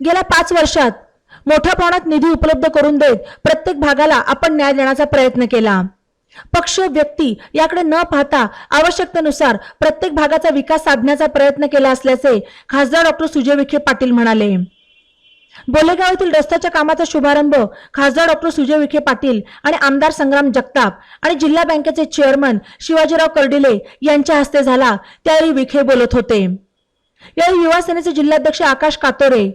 गेल्या पाच वर्षात मोठ्या प्रमाणात निधी उपलब्ध करून देत प्रत्येक भागाला आपण न्याय देण्याचा प्रयत्न केला. पक्ष व्यक्ती याकडे न पाहता आवश्यकतेनुसार प्रत्येक भागाचा विकास साधण्याचा प्रयत्न केला असल्याचे खासदार डॉक्टर सुजय विखे पाटील म्हणाले. बोलेगाव येथील रस्त्याच्या कामाचा शुभारंभ खासदार डॉक्टर सुजय विखे पाटील आणि आमदार संग्राम जगताप आणि जिल्हा बँकेचे चेअरमन शिवाजीराव कर्डिले यांच्या हस्ते झाला त्यावेळी विखे बोलत होते. यावेळी युवा सेनेचे जिल्हाध्यक्ष आकाश कातोरे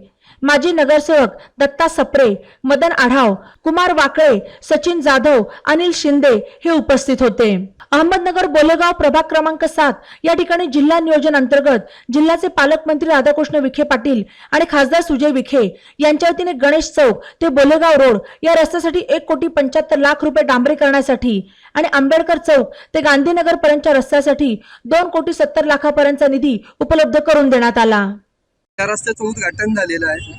माजी नगरसेवक दत्ता सप्रे मदन आढाव कुमार वाकळे सचिन जाधव अनिल शिंदे हे उपस्थित होते. अहमदनगर बोलेगाव प्रभाग क्रमांक सात या ठिकाणी जिल्हा नियोजन अंतर्गत जिल्ह्याचे पालकमंत्री राधाकृष्ण विखे पाटील आणि खासदार सुजय विखे यांच्या वतीने गणेश चौक ते बोलेगाव रोड या रस्त्यासाठी एक कोटी पंच्याहत्तर लाख रुपये डांबरीकरणासाठी आणि आंबेडकर चौक ते गांधीनगर पर्यंतच्या रस्त्यासाठी दोन कोटी सत्तर लाखापर्यंतचा निधी उपलब्ध करून देण्यात आला. त्या रस्त्याचं उद्घाटन झालेलं आहे.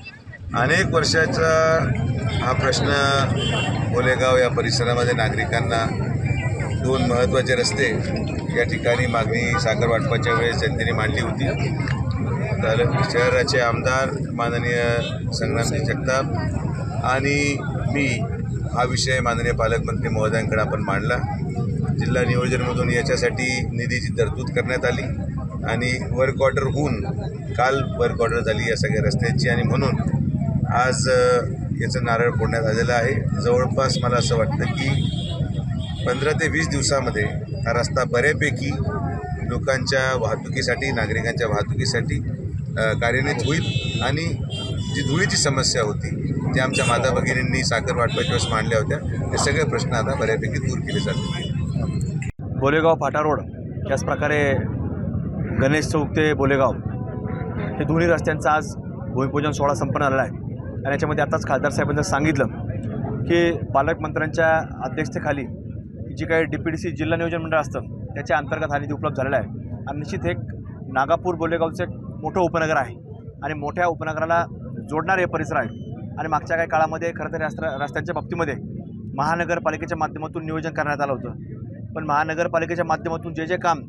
अनेक वर्षाचा हा प्रश्न बोलेगाव या परिसरामध्ये नागरिकांना दोन महत्त्वाचे रस्ते या ठिकाणी मागणी साखर वाटपाच्या वेळेस जनतेने मांडली होती. तर शहराचे आमदार माननीय संग्रामजी जगताप आणि मी हा विषय माननीय पालकमंत्री महोदयांकडे आपण मांडला. जिल्हा नियोजनमधून याच्यासाठी निधीची तरतूद करण्यात आली आणि वर्क ऑर्डर होऊन काल वर्क ऑर्डर झाली या सगळ्या रस्त्यांची आणि म्हणून आज याचं नारळ फोडण्यात आलेलं आहे. जवळपास मला असं वाटतं की पंधरा ते वीस दिवसामध्ये हा रस्ता बऱ्यापैकी लोकांच्या वाहतुकीसाठी नागरिकांच्या वाहतुकीसाठी कार्यान्वित होईल आणि जी धुळीची समस्या होती जी आमच्या माता भगिनींनी साखर वाटपाच्या वेळेस मांडल्या होत्या. ते सगळे प्रश्न आता बऱ्यापैकी दूर केले जातील. बोलेगाव फाटा रोड त्याचप्रकारे गणेश चौक ते बोलेगाव हे दोन्ही रस्त्यांचा आज भूमिपूजन सोहळा संपन्न झाला आहे. आणि याच्यामध्ये आताच खासदार साहेबांनी सांगितलं की पालकमंत्र्यांच्या अध्यक्षतेखाली जी काही डी पी डी सी जिल्हा नियोजन मंडळ असतं त्याच्या अंतर्गत हा निधी उपलब्ध झालेला आहे. आणि निश्चित एक नागापूर बोलेगावचं एक मोठं उपनगर आहे. आणि मोठ्या उपनगराला जोडणारे हे परिसर आहे. आणि मागच्या काही काळामध्ये खरं तर रस्त्या रस्त्यांच्या बाबतीमध्ये महानगरपालिकेच्या माध्यमातून नियोजन करण्यात आलं होतं. पण महानगरपालिकेच्या माध्यमातून जे जे काम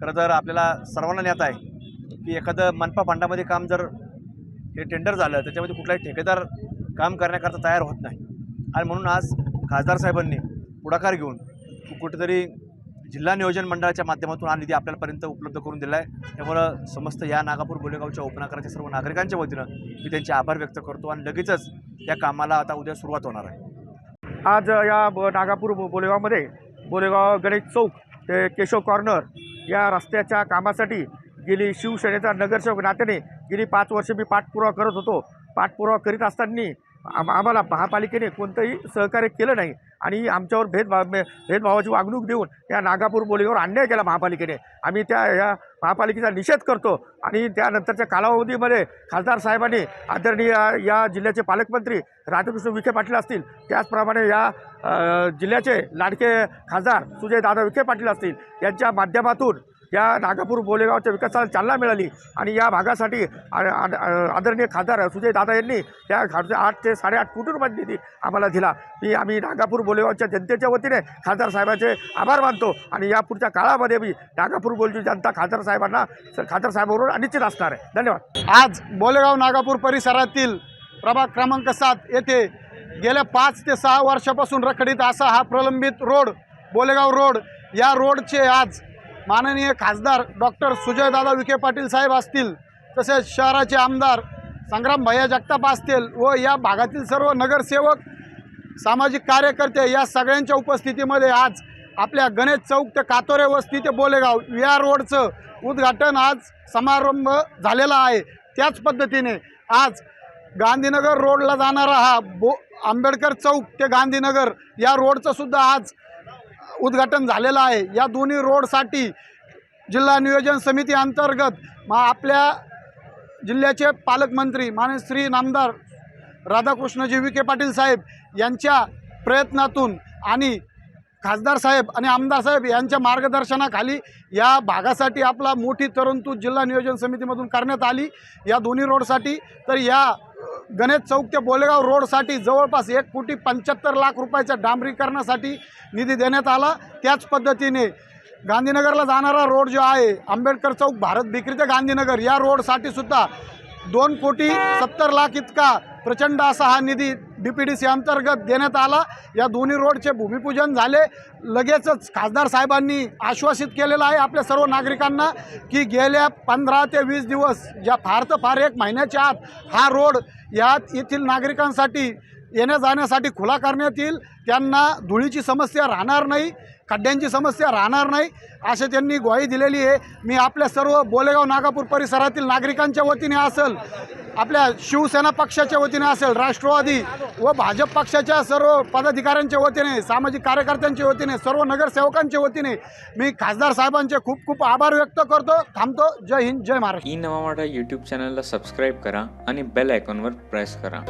खरं तर आपल्याला सर्वांना ज्ञात आहे की एखादं मनपा फंडामध्ये काम जर हे टेंडर झालं त्याच्यामध्ये कुठलाही ठेकेदार काम करण्याकरता तयार होत नाही. आणि म्हणून आज खासदार साहेबांनी पुढाकार घेऊन कुठेतरी जिल्हा नियोजन मंडळाच्या माध्यमातून हा निधी आपल्यापर्यंत उपलब्ध करून दिला आहे. त्यामुळं समस्त या नागापूर बोलेगावच्या उपनगराच्या सर्व नागरिकांच्या वतीनं मी त्यांचे आभार व्यक्त करतो आणि लगेचच या कामाला आता उद्या सुरुवात होणार आहे. आज या ब नागापूर बोलेगावमध्ये बोलेगाव गणेश चौक ते केशव कॉर्नर या रस्त्याच्या कामासाठी गेली शिवसेनेचा नगरसेवक नात्याने गेली पाच वर्षे मी पाठपुरावा करत होतो. पाठपुरावा करीत असताना आम आम्हाला महापालिकेने कोणतंही सहकार्य केलं नाही. आणि आमच्यावर भेदभाव मे- भेदभावाची वागणूक देऊन या नागापूर बोलीवर अन्याय केला महापालिकेने. आम्ही त्या या महापालिकेचा निषेध करतो. आणि त्यानंतरच्या कालावधीमध्ये खासदार साहेबांनी आदरणीय या जिल्ह्याचे पालकमंत्री राधाकृष्ण विखे पाटील असतील त्याचप्रमाणे या जिल्ह्याचे लाडके खासदार सुजय दादा विखे पाटील असतील यांच्या माध्यमातून या नागापूर बोलेगावच्या विकासाला चालना मिळाली. आणि या भागासाठी आदरणीय खासदार सुजय दादा यांनी या खासदार आठ ते साडेआठ कोटी रुपयांचा निधी आम्हाला दिला. मी आम्ही नागापूर बोलेगावच्या जनतेच्या वतीने खासदार साहेबांचे आभार मानतो. आणि या पुढच्या काळामध्ये मी नागापूर बोलची जनता खासदार साहेबांना खासदार साहेबांवर अनिश्चित असणार आहे. धन्यवाद. आज बोलेगाव नागापूर परिसरातील प्रभाग क्रमांक सात येथे गेल्या पाच ते सहा वर्षापासून रखडीत असा हा प्रलंबित रोड बोलेगाव रोड या रोडचे आज माननीय खासदार डॉक्टर सुजयदादा विखे पाटील साहेब असतील तसेच शहराचे आमदार संग्राम भैया जगताप असतील व या भागातील सर्व नगरसेवक सामाजिक कार्यकर्ते या सगळ्यांच्या उपस्थितीमध्ये आज आपल्या गणेश चौक ते कातोरे वस्ती ते बोलेगाव या रोडचं उद्घाटन आज समारंभ झालेला आहे. त्याच पद्धतीने आज गांधीनगर रोडला जाणारा हा बो आंबेडकर चौक ते गांधीनगर या रोडचं सुद्धा आज उद्घाटन झालेलं आहे. या दोन्ही रोडसाठी जिल्हा नियोजन समिती अंतर्गत मा आपल्या जिल्ह्याचे पालकमंत्री माननीय श्री नामदार राधाकृष्णजी विखे पाटील साहेब यांच्या प्रयत्नातून आणि खासदार साहेब आणि आमदार साहेब यांच्या मार्गदर्शनाखाली या भागासाठी आपला मोठी तरंतू जिल्हा नियोजन समितीमधून करण्यात आली. या दोन्ही रोडसाठी तर या गणेश चौक ते बोलेगाव रोडसाठी जवळपास एक कोटी पंच्याहत्तर लाख रुपयाच्या डांबरीकरणासाठी निधी देण्यात आला. त्याच पद्धतीने गांधीनगरला जाणारा रोड जो आहे आंबेडकर चौक भारत भिक्री ते गांधीनगर या रोडसाठी सुद्धा दोन कोटी सत्तर लाख इतका प्रचंड असा हा निधी डी पी डी सी अंतर्गत देण्यात आला. या दोन्ही रोडचे भूमिपूजन झाले. लगेचच खासदार साहेबांनी आश्वासित केलेलं आहे आपल्या सर्व नागरिकांना की गेल्या पंधरा ते वीस दिवस ज्या फार तर फार एक महिन्याच्या आत हा रोड यात येथील नागरिकांसाठी येण्या जाण्यासाठी खुला करण्यात येईल. त्यांना धुळीची समस्या राहणार नाही खड्ड्यांची समस्या राहणार नाही असे त्यांनी ग्वाही दिलेली आहे. मी आपल्या सर्व बोलेगाव नागापूर परिसरातील नागरिकांच्या वतीने असेल आपल्या शिवसेना पक्षाच्या वतीने असेल राष्ट्रवादी व भाजप पक्षाच्या सर्व पदाधिकाऱ्यांच्या वतीने सामाजिक कार्यकर्त्यांच्या वतीने सर्व नगरसेवकांच्या वतीने मी खासदार साहेबांचे खूप खूप आभार व्यक्त करतो थांबतो. जय हिंद जय महाराष्ट्र. ई नवा यूट्यूब चॅनलला सबस्क्राईब करा आणि बेल आयकॉनवर प्रेस करा.